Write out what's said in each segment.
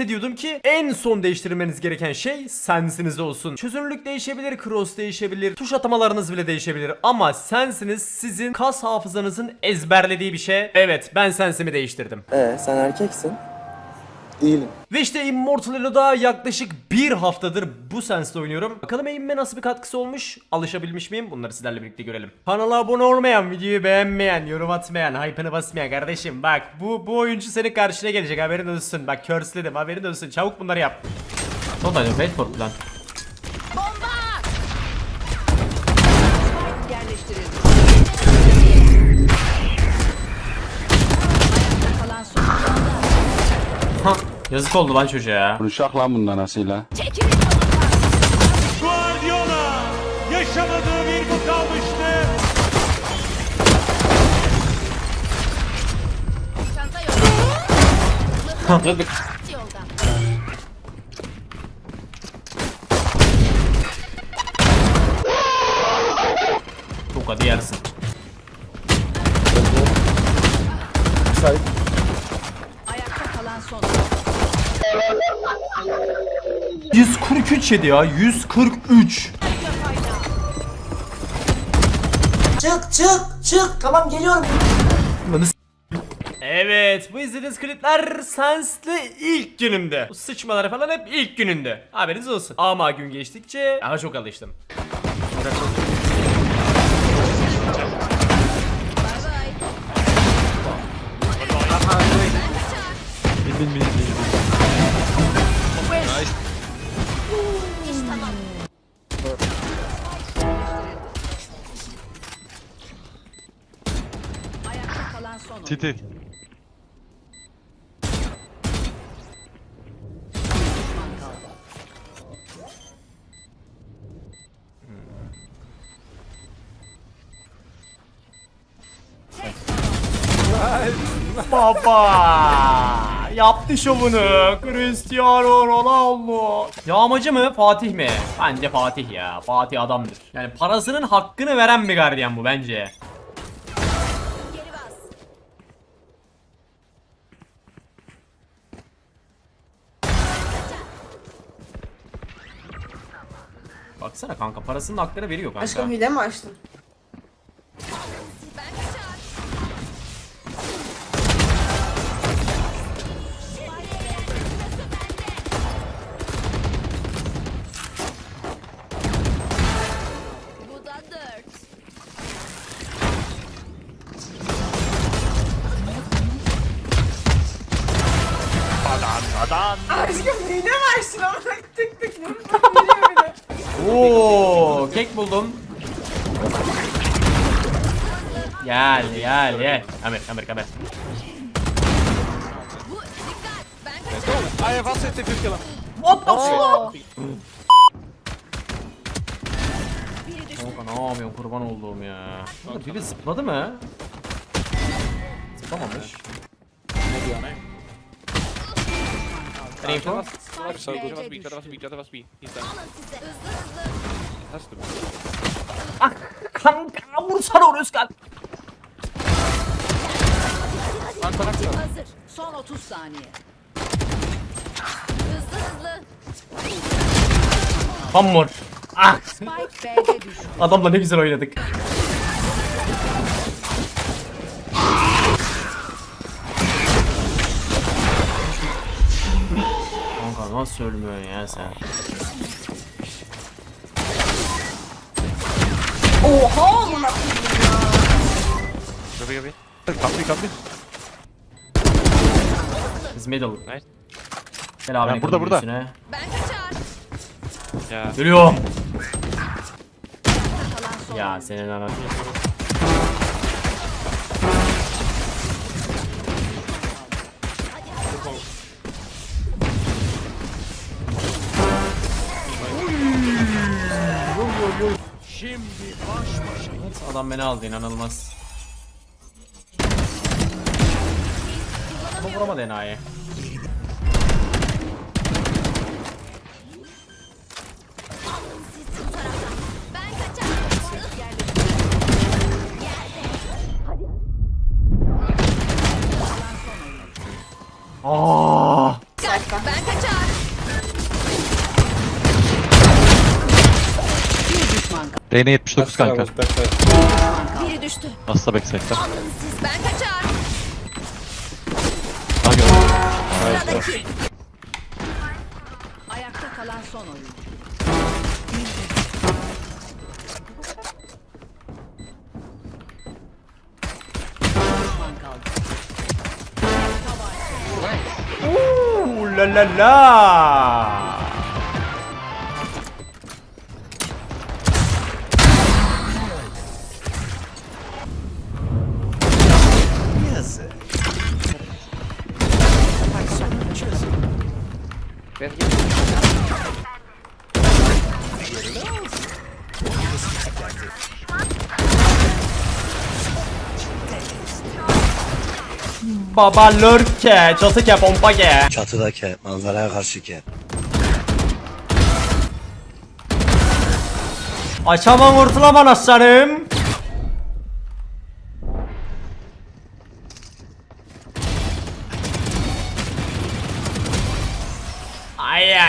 size diyordum ki en son değiştirmeniz gereken şey sensiniz olsun. Çözünürlük değişebilir, cross değişebilir, tuş atamalarınız bile değişebilir ama sensiniz sizin kas hafızanızın ezberlediği bir şey. Evet ben sensimi değiştirdim. Ee sen erkeksin. Değilim. Ve işte Immortal Elo'da yaklaşık bir haftadır bu senste oynuyorum. Bakalım eğimime nasıl bir katkısı olmuş? Alışabilmiş miyim? Bunları sizlerle birlikte görelim. Kanala abone olmayan, videoyu beğenmeyen, yorum atmayan, hype'ını basmayan kardeşim bak bu bu oyuncu senin karşına gelecek haberin olsun. Bak curse'ledim haberin olsun. Çabuk bunları yap. Acaba wait for plan. Yazık oldu lan çocuğa ya. Konuşak lan bundan asıyla. Guardiola yaşamadığı bir bu kalmıştı. Çanta yok. Yolda. Çok hadi yersin. Sahip. 143 yedi ya 143. Çık çık çık. Tamam geliyorum. Evet bu izlediğiniz klipler Sens'li ilk günümde. Bu sıçmaları falan hep ilk gününde. Haberiniz olsun. Ama gün geçtikçe daha çok alıştım. Ayakta. Titi. Baba yaptı şovunu Cristiano Ronaldo. Yağmacı mı Fatih mi? Bence Fatih ya. Fatih adamdır. Yani parasının hakkını veren bir gardiyan bu bence. Baksana kanka parasının hakkını veriyor kanka. Aşkım hile mi açtın? Hile mi açtın ama tık tık. Oo, kek buldum. Gel gel gel. Kamer kamer kamer. I have if you kill him. What the fuck? Kanka ne yapıyorsun kurban olduğum ya. Kanka biri zıpladı mı? Zıplamamış. Ne diyor ne? Info. So good. Just be, just be, just be. He's. Hızlı hızlı. Has to be. Ah kanka vursana onu Özkan. Hazır. Son 30 saniye. Hızlı hızlı. Hamur. Ah Spike B'de düştü. adamla ne güzel oynadık. Nasıl ölmüyorsun ya sen? Oha amına Copy, copy. Copy, copy. Biz middle. Nice. Gel abi Ya burada, burada. Ben kaçar. Kalan son. Ya senin anan. Şimdi baş başa. Adam beni aldı inanılmaz. Ama vuramadı enayi. Reyna 79 kanka. Biri düştü. Nasıl da backside'den. Alın siz. Ben kaçar. Ha gördüm. Sıradaki. Ayakta kalan son oyun. Düşman kaldı. Ooh la la la. Baba lörke, çatı ke, pompa ke. Çatıdaki manzaraya karşı ki. Açamam kurtulamam aslanım.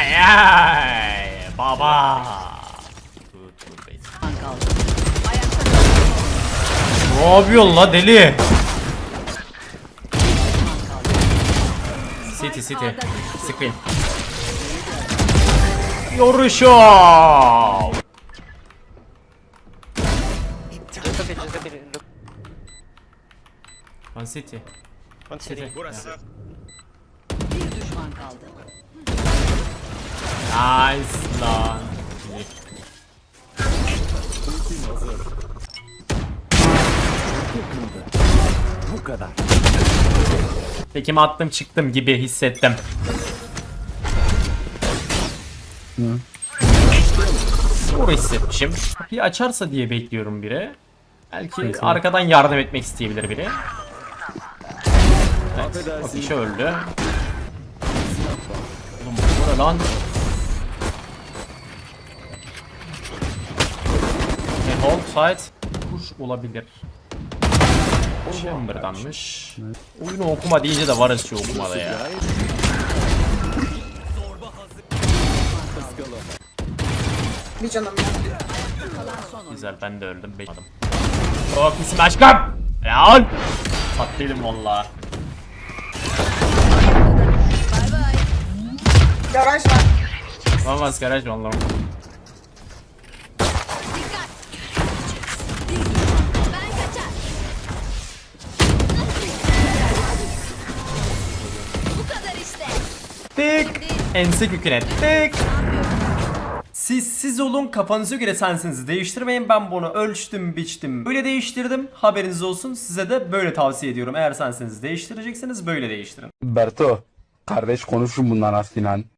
Ay ay baba. Ne yapıyorsun la deli? City city. Screen. Yoruşum. One city. City. Bir düşman kaldı. Nice lan. Bu kadar. Tekimi attım çıktım gibi hissettim. Doğru hissetmişim. Kapıyı açarsa diye bekliyorum biri. Belki arkadan yardım etmek isteyebilir biri. Evet, o kişi öldü. Oğlum bu lan? Okay, hold side. Push olabilir. Chamber'danmış. Oyunu okuma deyince de varız şu okumada ya. Bir canım ya. Güzel ben de öldüm. Bekledim. Çok iyisin aşkım. Lan. Tatlıydım valla. Garaj var. Olmaz garaj valla. Ense küküne tık. Siz siz olun kafanıza göre sensinizi değiştirmeyin. Ben bunu ölçtüm biçtim böyle değiştirdim. Haberiniz olsun size de böyle tavsiye ediyorum. Eğer sensinizi değiştirecekseniz böyle değiştirin. Berto, kardeş konuşun bundan Asinan.